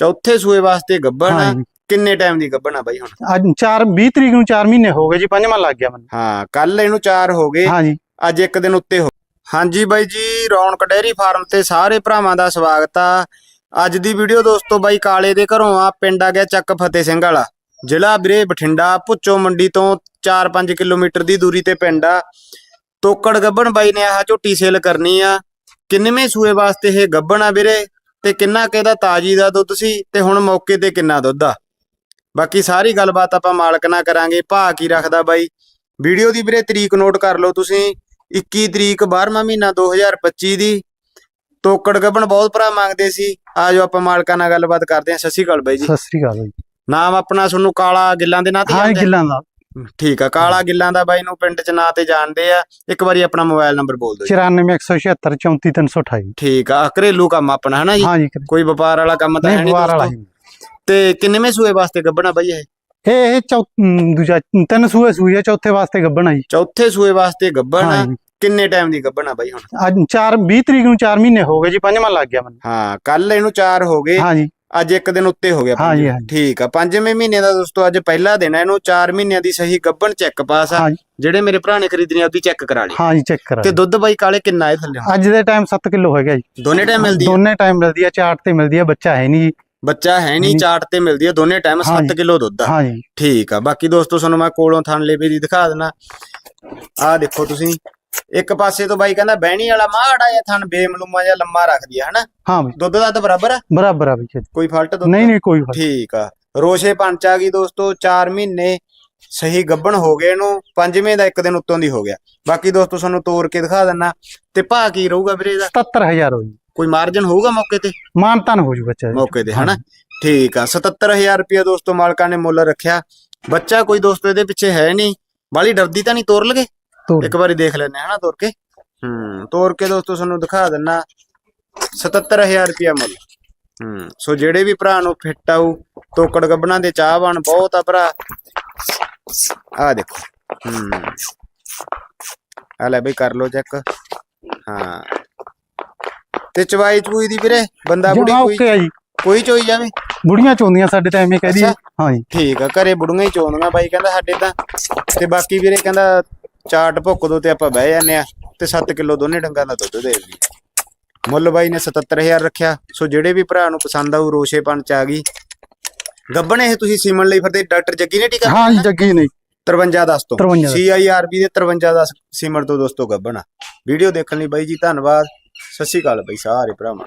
ਚੌਥੇ ਸੂਏ ਵਾਸਤੇ ਗੱਬਣ ਆ। ਹਾਂਜੀ। ਕਿੰਨੇ ਟਾਈਮ ਦੀ ਗੱਬਣ ਆ ਬਾਈ ਹੁਣ? ਅੱਜ 4 20 ਤਰੀਕ ਨੂੰ 4 ਮਹੀਨੇ ਹੋ ਗਏ ਜੀ ਪੰਜਵਾਂ ਲੱਗ ਗਿਆ ਮੈਨੂੰ। ਹਾਂ ਕੱਲ ਇਹਨੂੰ 4 ਹੋ ਗਏ। ਹਾਂਜੀ। ਅੱਜ ਇੱਕ ਦਿਨ ਉੱਤੇ ਹੋ ਹਾਂਜੀ ਬਾਈ ਜੀ ਰੌਣਕ ਡੇਅਰੀ ਫਾਰਮ ਤੇ ਸਾਰੇ ਭਰਾਵਾਂ ਦਾ ਸਵਾਗਤ ਆ। ਅੱਜ ਦੀ ਵੀਡੀਓ ਦੋਸਤੋ ਬਾਈ ਕਾਲੇ ਦੇ ਘਰੋਂ ਆ ਪਿੰਡ ਆ ਗਿਆ ਚੱਕ ਫਤਿਹ ਸਿੰਘ ਵਾਲਾ। ਜ਼ਿਲ੍ਹਾ ਵੀਰੇ ਬਠਿੰਡਾ ਭੁੱਚੋ ਮੰਡੀ ਤੋਂ 4-5 ਕਿਲੋਮੀਟਰ ਦੀ ਦੂਰੀ ਤੇ ਪਿੰਡ ਆ। ਤੋਕੜ ਗੱਬਣ ਬਾਈ ਨੇ ਆਹ ਝੋਟੀ ਸੇਲ ਕਰਨੀ ਆ। ਕਿੰਨਵੇਂ ਸੂਏ ਵਾਸਤੇ ਇਹ ਗੱਬਣ ਆ ਵੀਰੇ? ਤੇ ਕਿੰਨਾ ਕਿਹਦਾ ਤਾਜੀ ਦਾ ਦੁੱਧ ਸੀ ਤੇ ਹੁਣ ਮੌਕੇ ਤੇ ਕਿੰਨਾ ਦੁੱਧ ਆ? ਬਾਕੀ ਸਾਰੀ ਗੱਲਬਾਤ ਆਪਾਂ ਮਾਲਕ ਨਾਲ ਕਰਾਂਗੇ ਭਾ ਕੀ ਰੱਖਦਾ ਬਾਈ? ਵੀਡੀਓ ਦੀ ਵੀਰੇ ਤਰੀਕ ਨੋਟ ਕਰ ਲਓ ਤੁਸੀਂ 21 ਤਰੀਕ 12ਵਾਂ ਮਹੀਨਾ 2025 ਦੀ। ਤੋਕੜ ਗੱਬਣ ਬਹੁਤ ਭਰਾ ਮੰਗਦੇ ਸੀ। ਆਜੋ ਆਪਾਂ ਮਾਲਕਾਂ ਨਾਲ ਗੱਲਬਾਤ ਕਰਦੇ ਹਾਂ। ਸਤਿ ਸ਼੍ਰੀ ਅਕਾਲ ਬਾਈ ਜੀ। ਸਤਿ ਸ੍ਰੀ ਅਕਾਲ ਜੀ। ਨਾਮ ਆਪਣਾ ਤੁਹਾਨੂੰ ਕਾਲਾ ਗਿੱਲਾਂ ਦੇ ਨਾਂ ਤੇ ਹਾਂ ਆ? ਗਿੱਲਾਂ ਦਾ। ਠੀਕ ਆ ਕਾਲਾ ਗਿੱਲਾਂ ਦਾ ਬਾਈ ਨੂੰ ਪਿੰਡ ਚ ਨਾਂ ਤੇ ਜਾਣਦੇ ਆ। ਇੱਕ ਵਾਰੀ ਆਪਣਾ ਮੋਬਾਈਲ ਨੰਬਰ ਬੋਲ ਦਿਓ ਜੀ। 94176 34328 ਠੀਕ ਆ ਘਰੇਲੂ ਕੰਮ ਆਪਣਾ ਹਨਾ ਜੀ? ਕੋਈ ਵਪਾਰ ਵਾਲਾ ਕੰਮ ਤਾਂ ਹੈ ਨਹੀਂ ਦੋਸਤੋ? ਤੇ ਕਿੰਨੇਵੇਂ ਸੂਏ ਵਾਸਤੇ ਗੱਬਣਾ ਬਾਈ ਇਹ? ਇਹ ਇਹ ਦੂਜਾ ਤਿੰਨ ਸੂਏ ਸੂਈ ਹੈ ਚੌਥੇ ਵਾਸਤੇ ਗੱਬਣਾ ਜੀ। ਚੌਥੇ ਸੂਏ ਵਾਸਤੇ ਗੱਬਣਾ ਕਿੰਨੇ ਟਾਈਮ ਦੀ ਗੱਬਣਾ ਬਾਈ ਹੁਣ? ਅੱਜ 4 20 ਤਰੀਕ ਨੂੰ 4 ਮਹੀਨੇ ਹੋ ਗਏ ਜੀ ਪੰਜਵਾਂ ਲੱਗ ਗਿਆ ਮੈਨੂੰ। ਹਾਂ ਕੱਲ ਇਹਨੂੰ 4 ਹੋ ਗਏ। ਹਾਂ ਜੀ ਅੱਜ ਇੱਕ ਦਿਨ ਉੱਤੇ ਹੋ ਗਿਆ ਹਾਂ ਜੀ, ਪੰਜ। ਹਾਂ ਜੀ। ਠੀਕ ਆ ਪੰਜਵੇਂ ਮਹੀਨੇ ਦਾ ਦੋਸਤੋ ਅੱਜ ਪਹਿਲਾ ਦਿਨ ਹੈ ਇਹਨੂੰ 4 ਮਹੀਨਿਆਂ ਦੀ ਸਹੀ ਗੱਬਣ ਚੈੱਕ ਪਾਸ ਆ ਜਿਹੜੇ ਮੇਰੇ ਭਰਾ ਨੇ ਖਰੀਦਣੀ ਆ ਉਹਦੀ ਚੈੱਕ ਕਰਾ ਲਈ। ਹਾਂ ਜੀ ਚੈੱਕ ਕਰਾ ਤੇ ਦੁੱਧ ਬਾਈ ਕਾਲੇ ਕਿੰਨਾ ਹੈ ਥੱਲੇ? ਅੱਜ ਦੇ ਟਾਈਮ 7 ਕਿਲੋ ਹੋ ਗਿਆ ਜੀ। ਦੋਨੇ ਟਾਈਮ ਮਿਲਦੀ ਹੈ ਦੋਨੇ ਟਾਈਮ ਮਿਲਦੀ ਹੈ ਚਾਰਟ ਤੇ ਮਿਲਦੀ ਹੈ ਬੱਚਾ ਹੈ ਨਹੀਂ ਜੀ। ਬੱਚਾ ਹੈ ਨਹੀਂ। ਚਾਟ ਤੇ ਮਿਲਦੀ ਹੈ ਦੋਨੇ ਟਾਈਮ ਹਾਂ 7 ਜੀ। ਕਿਲੋ ਦੁੱਧ ਆ। ਹਾਂ ਜੀ ਠੀਕ ਆ ਬਾਕੀ ਦੋਸਤੋ ਤੁਹਾਨੂੰ ਮੈਂ ਕੋਲੋਂ ਥਣ ਲੇਵੇ ਦੀ ਦਿਖਾ ਦੇਣਾ। ਆਹ ਦੇਖੋ ਤੁਸੀਂ ਇੱਕ ਪਾਸੇ ਤੋਂ ਬਾਈ ਕਹਿੰਦਾ ਬਹਿਣੀ ਵਾਲਾ ਮਾੜਾ ਜਿਹਾ ਥਣ ਬੇਮਲੂਮਾ ਜਿਹਾ ਲੰਮਾ ਰੱਖਦੀ ਆ ਹਨਾ? ਹਾਂ ਬਈ। ਦੁੱਧ ਦਾ ਤਾਂ ਬਰਾਬਰ ਆ? ਬਰਾਬਰ ਆ ਬਈ ਕੋਈ ਫਾਲਟ ਦੁੱਧ ਨਹੀਂ ਨਹੀਂ ਕੋਈ ਫ਼ਰਕ ਠੀਕ ਆ। ਰੋਸ਼ੇ ਪੰਚ ਆ ਗਈ ਦੋਸਤੋ 4 ਮਹੀਨੇ ਸਹੀ ਗੱਬਣ ਹੋ ਗਏ ਇਹਨੂੰ ਪੰਜਵੇਂ ਦਾ ਇੱਕ ਦਿਨ ਉੱਤੋਂ ਦੀ ਹੋ ਗਿਆ। ਬਾਕੀ ਦੋਸਤੋ ਤੁਹਾਨੂੰ ਤੋੜ ਕੇ ਦਿਖਾ ਦਿੰਨਾ। ਤੇ ਭਾ ਕੀ ਰਹੂਗਾ ਵੀਰੇ ਇਹਦਾ? 77000 ਹੋ ਜੀ। ਕੋਈ ਮਾਰਜਨ ਹੋਊਗਾ ਮੌਕੇ ਤੇ? ਮਾਨਤਨ ਹੋ ਜੂ ਬੱਚਾ ਜੀ। ਮੌਕੇ ਤੇ ਹਨਾ? ਠੀਕ ਆ 77000 ਰੁਪਏ ਦੋਸਤੋ ਮਾਲਕਾਂ ਨੇ ਮੁੱਲ ਰੱਖਿਆ। ਬੱਚਾ ਕੋਈ ਦੋਸਤੋ ਇਹਦੇ ਪਿੱਛੇ ਹੈ ਨਹੀਂ। ਬਾਲੀ ਡਰਦੀ ਤਾਂ ਨਹੀਂ ਤੋਰ ਲਗੇ। ਇੱਕ ਵਾਰੀ ਦੇਖ ਲੈਣੇ ਹਨਾ ਤੋਰ ਕੇ। ਹੂੰ। ਤੋਰ ਕੇ ਦੋਸਤੋ ਤੁਹਾਨੂੰ ਦਿਖਾ ਦਿੰਨਾ 77000 ਰੁਪਏ ਮੁੱਲ। ਹੂੰ। ਸੋ ਜਿਹੜੇ ਵੀ ਭਰਾ ਨੂੰ ਫਿੱਟ ਆਊ ਤੋਕੜ ਗੱਬਣਾ ਦੇ ਚਾਹਵਾਨ ਬਹੁਤ ਆ ਭਰਾ। ਆ ਦੇਖੋ। ਹੂੰ। ਆ ਲੈ ਬਈ ਕਰ ਲੋ ਚੈੱਕ। ਹਾਂ। ਤੇ ਚਵਾਈ ਚੂਈ ਦੀ ਵੀਰੇ ਬੰਦਾ ਬੁੜੀ ਕੋਈ ਓਕੇ ਆ ਜੀ। ਕੋਈ ਚੋਈ ਜਾਵੇ? ਬੁੜੀਆਂ ਚੋਂਦੀਆਂ ਸਾਡੇ ਟਾਈਮ ਕਹਦੀ। ਹਾਂ ਜੀ। ਠੀਕ ਆ ਘਰੇ ਬੁੜੀਆਂ ਹੀ ਚੋਂਦੀਆਂ ਬਾਈ ਕਹਿੰਦਾ ਸਾਡੇ ਤਾਂ। ਤੇ ਬਾਕੀ ਵੀਰੇ ਕਹਿੰਦਾ ਚਾਟ ਭੁੱਕ ਦੋ ਤੇ ਆਪਾਂ ਬਹਿ ਜਾਂਦੇ ਆ ਤੇ 7 ਕਿਲੋ ਦੋਨੇ ਡੰਗਾਂ ਦਾ ਦੁੱਧ ਦੇ ਦੀ ਮੁੱਲ ਬਾਈ ਨੇ 77000 ਰੱਖਿਆ ਸੋ ਜਿਹੜੇ ਵੀ ਭਰਾ ਨੂੰ ਪਸੰਦ ਆਊ ਰੋਸ਼ੇ ਪੰਚ ਆ ਗਈ। ਗੱਬਣ ਇਹ ਤੁਸੀਂ ਸੀਮਨ ਲਈ ਫਿਰਦੇ ਡਾਕਟਰ ਜੱਗੀ ਨੇ ਟੀਕਾ ਹਾਂ ਜੀ ਜੱਗੀ ਨਹੀਂ 53 10 ਤੋਂ। 53 ਦਸ। CIRB ਦੇ 53 10 ਸੀਮਨ ਤੋਂ ਦੋਸਤੋ ਗੱਬਣ ਵੀਡੀਓ ਦੇਖਣ ਲਈ ਬਾਈ ਜੀ ਧੰਨਵਾਦ। ਸਤਿ ਸ਼੍ਰੀ ਅਕਾਲ ਬਾਈ ਸਾਰੇ ਭਰਾਵਾਂ।